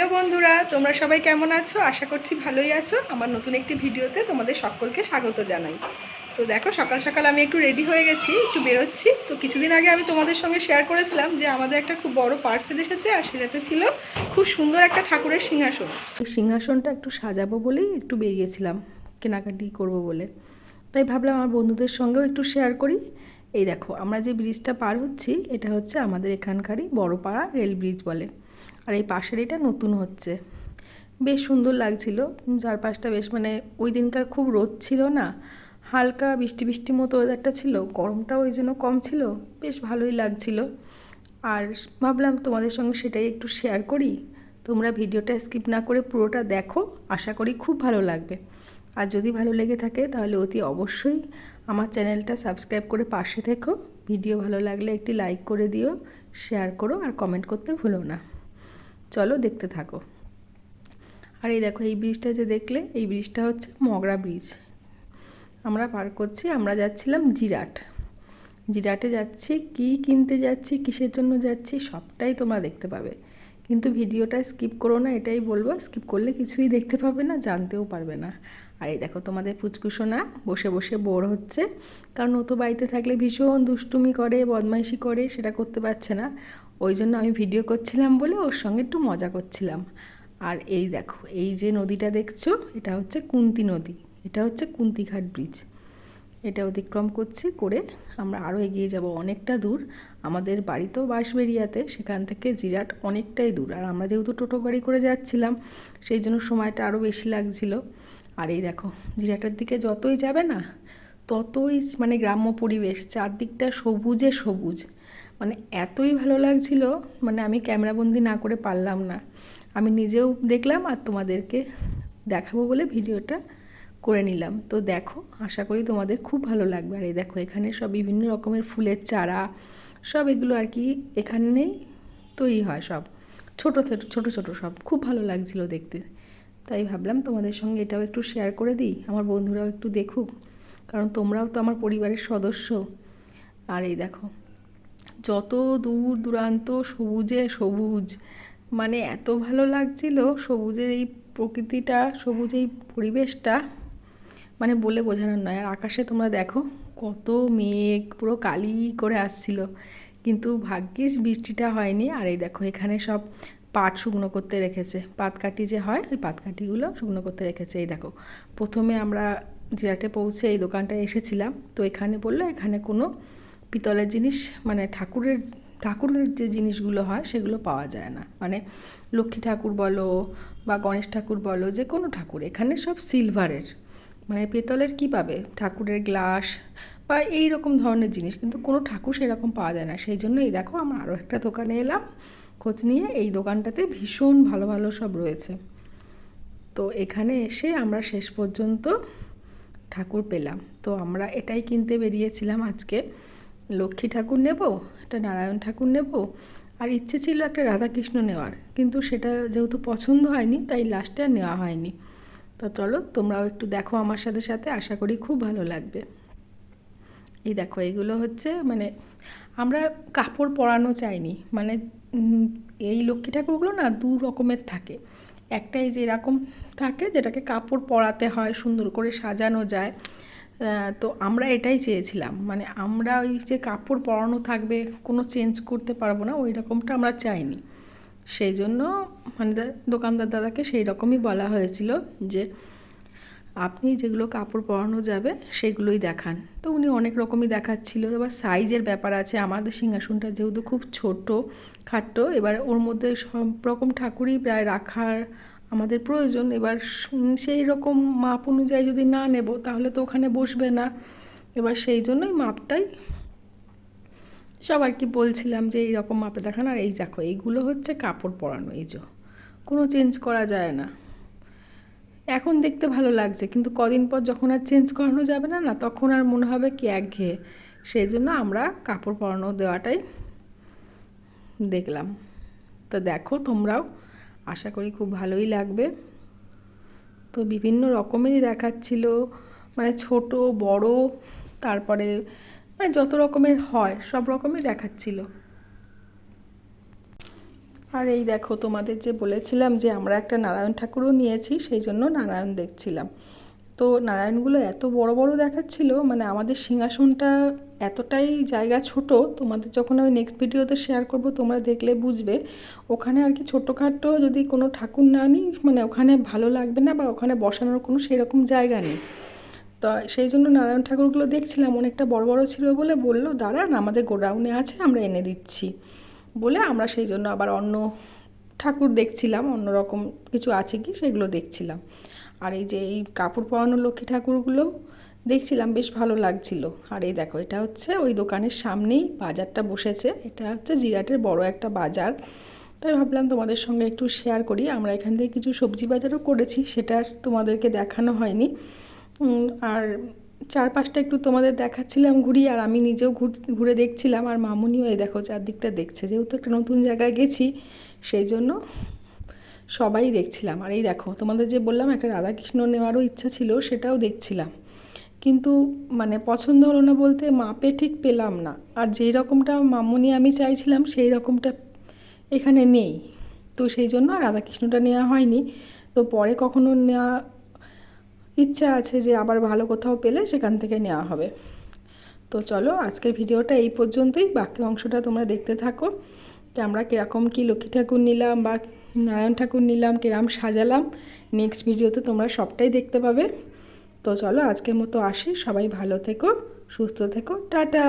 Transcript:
Hello বন্ধুরা, তোমরা সবাই কেমন আছো? আশা করছি ভালোই আছো। আমার নতুন একটি ভিডিওতে তোমাদের সকলকে স্বাগত জানাই। তো দেখো, সকাল সকাল আমি একটু রেডি হয়ে গেছি, একটু বেরোচ্ছি। তো কিছুদিন আগে আমি তোমাদের সঙ্গে শেয়ার করেছিলাম যে আমাদের একটা খুব বড় পার্সেল এসেছে, আর সেটাতে ছিল খুব সুন্দর একটা ঠাকুরের সিংহাসন। সিংহাসনটা একটু সাজাবো বলেই একটু বেরিয়েছিলাম, কেনাকাটি করব বলে। তাই ভাবলাম আমার বন্ধুদের সঙ্গেও একটু শেয়ার করি। এই দেখো, আমরা যে ব্রিজটা পার হচ্ছি, এটা হচ্ছে আমাদের এখানকারই বড়পাড়া রেল ব্রিজ বলে। আর এই পাশের এটা নতুন হচ্ছে। বেশ সুন্দর লাগছিল। চারপাশটা বেশ মানে ওই দিনকার খুব রোদ ছিল না। হালকা বৃষ্টি বৃষ্টি মতো ওয়েদারটা ছিল। গরমটাও ওই জন্য কম ছিল। বেশ ভালোই লাগছিল। আর ভাবলাম তোমাদের সঙ্গে সেটাই একটু শেয়ার করি। তোমরা ভিডিওটা স্কিপ না করে পুরোটা দেখো। আশা করি খুব ভালো লাগবে। আর যদি ভালো লেগে থাকে তাহলে অতি অবশ্যই আমার চ্যানেলটা সাবস্ক্রাইব করে পাশে থেকো। ভিডিও ভালো লাগলে একটি লাইক করে দিও শেয়ার করো আর কমেন্ট করতে ভুলো না। চলো দেখতে থাকো। আর এই দেখো, এই ব্রিজটা যে দেখলে, এই ব্রিজটা হচ্ছে মগরা ব্রিজ আমরা পার করছি, আমরা যাচ্ছিলাম জিরাট। জিরাটে যাচ্ছি, কি কিনতে যাচ্ছি, কিসের জন্য যাচ্ছি, সবটাই তোমরা দেখতে পাবে। কিন্তু ভিডিওটা স্কিপ করো না, এটাই বলব স্কিপ করলে কিছুই দেখতে পাবে না, জানতেও পারবে না। আর এই দেখো তোমাদের পুচকুসোনা বসে বসে বোর হচ্ছে। কারণ ও তো বাড়িতে থাকলে ভীষণ দুষ্টুমি করে, বদমাইশি করে, সেটা করতে পারছে না। ওই জন্য আমি ভিডিও করছিলাম বলে ওর সঙ্গে একটু মজা করছিলাম। আর এই দেখো, এই যে নদীটা দেখছ, এটা হচ্ছে কুন্তি নদী, এটা হচ্ছে কুন্তিঘাট ব্রিজ এটা অতিক্রম করছি করে আমরা আরও এগিয়ে যাব অনেকটা দূর। আমাদের বাড়ি তো বাঁশবেরিয়াতে সেখান থেকে জিরাট অনেকটাই দূর। আর আমরা যেহেতু টোটো গাড়ি করে যাচ্ছিলাম, সেই জন্য সময়টা আরও বেশি লাগছিল। আর এই দেখো জিরাটের দিকে যতই যাবে না, ততই মানে গ্রাম্য পরিবেশ, চারদিকটা সবুজে সবুজ। মানে এতই ভালো লাগছিল মানে আমি ক্যামেরাবন্দি না করে পারলাম না। আমি নিজেও দেখলাম আর তোমাদেরকে দেখাবো বলে ভিডিওটা করে নিলাম। তো দেখো, আশা করি তোমাদের খুব ভালো লাগবে। আর এই দেখো, এখানে সব বিভিন্ন রকমের ফুলের চারা, সব এগুলো আর কি এখানেই তৈরি হয় সব। ছোট ছোট ছোট ছোট সব। খুব ভালো লাগছিল দেখতে। তাই ভাবলাম তোমাদের সঙ্গে এটাও একটু শেয়ার করে দিই, আমার বন্ধুরাও একটু দেখুক, কারণ তোমরাও তো আমার পরিবারের সদস্য। আর এই দেখো, যত দূর দূরান্ত সবুজে সবুজ মানে এত ভালো লাগছিল সবুজের এই প্রকৃতিটা, সবুজ এই পরিবেশটা মানে বলে বোঝানোর নয়। আর আকাশে তোমরা দেখো, কত মেঘ, পুরো কালি করে আসছিল। কিন্তু ভাগ্যিস বৃষ্টিটা হয়নি। আর এই দেখো, এখানে সব পাট শুকনো করতে রেখেছে। পাতকাঠি যে হয়, ওই পাতকাঠিগুলো শুকনো করতে রেখেছে। এই দেখো, প্রথমে আমরা জিরাটে পৌঁছে এই দোকানটায় এসেছিলাম। তো এখানে বলল, এখানে কোনো পিতলের জিনিস মানে ঠাকুরের ঠাকুরের যে জিনিসগুলো হয়, সেগুলো পাওয়া যায় না। মানে লক্ষ্মী ঠাকুর বলো বা গণেশ ঠাকুর বলো, যে কোনো ঠাকুর, এখানে সব সিলভারের। মানে পেতলের কী পাবে? ঠাকুরের গ্লাস বা এই রকম ধরনের জিনিস, কিন্তু কোনো ঠাকুর সেরকম পাওয়া যায় না। সেই জন্য এই দেখো, আমরা আরও একটা দোকানে এলাম। খোঁজ নিয়ে এই দোকানটাতে ভীষণ ভালো ভালো সব রয়েছে। তো এখানে এসে আমরা শেষ পর্যন্ত ঠাকুর পেলাম। তো আমরা এটাই কিনতে বেরিয়েছিলাম আজকে। লক্ষ্মী ঠাকুর নেব, একটা নারায়ণ ঠাকুর নেব, আর ইচ্ছে ছিল একটা রাধাকৃষ্ণ নেওয়ার। কিন্তু সেটা যেহেতু পছন্দ হয়নি, তাই লাস্টে আর নেওয়া হয়নি। তো চলো তোমরাও একটু দেখো আমার সাথে সাথে, আশা করি খুব ভালো লাগবে। এই দেখো, এগুলো হচ্ছে মানে আমরা কাপড় পরানো চাইনি। মানে এই লক্ষ্মী ঠাকুরগুলো না দু রকমের থাকে। একটাই যে এরকম থাকে, যেটাকে কাপড় পরাতে হয়, সুন্দর করে সাজানো যায়। তো আমরা এটাই চেয়েছিলাম। মানে আমরা ওই যে কাপড় পরানো থাকবে, কোনো চেঞ্জ করতে পারব না, ওই রকমটা আমরা চাইনি। সেই জন্য মানে দোকানদার দাদাকে সেই রকমই বলা হয়েছিল যে আপনি যেগুলো কাপড় পরানো যাবে, সেগুলোই দেখান। তো উনি অনেক রকমই দেখাচ্ছিল। এবার সাইজের ব্যাপার আছে। আমাদের সিংহাসনটা যেহেতু খুব ছোট, খাট্ট, এবার ওর মধ্যে সব রকম ঠাকুরই প্রায় রাখার আমাদের প্রয়োজন। এবার সেই রকম মাপ অনুযায়ী যদি না নেব, তাহলে তো ওখানে বসবে না। এবার সেই জন্যই মাপটাই সব আর কি বলছিলাম যে এই রকম মাপে দেখান। আর এই দেখো, এইগুলো হচ্ছে কাপড় পরানো, এই যে। কোনো চেঞ্জ করা যায় না। এখন দেখতে ভালো লাগছে, কিন্তু কদিন পর যখন আর চেঞ্জ করানো যাবে না না, তখন আর মনে হবে কি একঘেয়ে। সেই জন্য আমরা কাপড় পরানো দেওয়াটাই দেখলাম। তো দেখো তোমরাও, আশা করি খুব ভালোই লাগবে। তো বিভিন্ন রকমেরই দেখাচ্ছিল মানে ছোট, বড়, তারপরে মানে যত রকমের হয়, সব রকমই দেখাচ্ছিল। আর এই দেখো, তোমাদের যে বলেছিলাম যে আমরা একটা নারায়ণ ঠাকুরও নিয়েছি, সেই জন্য নারায়ণ দেখছিলাম। তো নারায়ণগুলো এত বড় বড় দেখাচ্ছিল মানে আমাদের সিংহাসনটা এতটাই জায়গা ছোট, তোমাদের যখন আমি নেক্সট ভিডিওতে শেয়ার করব, তোমরা দেখলে বুঝবে। ওখানে আর কি ছোটোখাটো যদি কোনো ঠাকুর না নিই মানে ওখানে ভালো লাগবে না বা ওখানে বসানোর কোনো সেরকম জায়গা নেই। তো সেই জন্য নারায়ণ ঠাকুরগুলো দেখছিলাম, অনেকটা বড় বড় ছিল বলে বলল, দাঁড়ান, আমাদের গোডাউনে আছে, আমরা এনে দিচ্ছি। বলে আমরা সেই জন্য আবার অন্য ঠাকুর দেখছিলাম, অন্য রকম কিছু আছে কি সেগুলো দেখছিলাম। আর এই যে এই কাপড় পরানো লক্ষ্মী ঠাকুরগুলো দেখছিলাম, বেশ ভালো লাগছিল। আর এই দেখো, এটা হচ্ছে ওই দোকানের সামনেই বাজারটা বসেছে। এটা হচ্ছে জিরাটের বড় একটা বাজার। তাই ভাবলাম তোমাদের সঙ্গে একটু শেয়ার করি। আমরা এখান থেকে কিছু সবজি বাজারও করেছি সেটা তোমাদেরকে দেখানো হয়নি। আর চারপাশটা একটু তোমাদের দেখাচ্ছিলাম ঘুরি আর আমি নিজেও ঘুর- দেখছিলাম, আর মামুনিও এই দেখো চারদিকটা দেখছে। যেহেতু একটা নতুন জায়গায় গেছি, সেই জন্য সবাই দেখছিলাম। আর এই দেখো, তোমাদের যে বললাম, একটা রাধাকৃষ্ণ নেওয়ারও ইচ্ছা ছিল, সেটাও দেখছিলাম। কিন্তু মানে পছন্দ হলো না বলতে মাপে ঠিক পেলাম না। আর যেই রকমটা মামুনি আমি চাইছিলাম, সেই রকমটা এখানে নেই। তো সেই জন্য আর রাধাকৃষ্ণটা নেওয়া হয়নি। তো পরে কখনো নেওয়া ইচ্ছা আছে যে আবার ভালো কোথাও পেলে সেখান থেকে নেওয়া হবে। তো চলো, আজকের ভিডিওটা এই পর্যন্তই। বাকি অংশটা তোমরা দেখতে থাকো। যে আমরা কীরকম কী লক্ষ্মী ঠাকুর নিলাম বা নারায়ণ ঠাকুর নিলাম, কিরম সাজালাম নেক্সট ভিডিওতে তোমরা সবটাই দেখতে পাবে। তো চলো, আজকের মতো আসি। সবাই ভালো থেকো, সুস্থ থেকো। টাটা!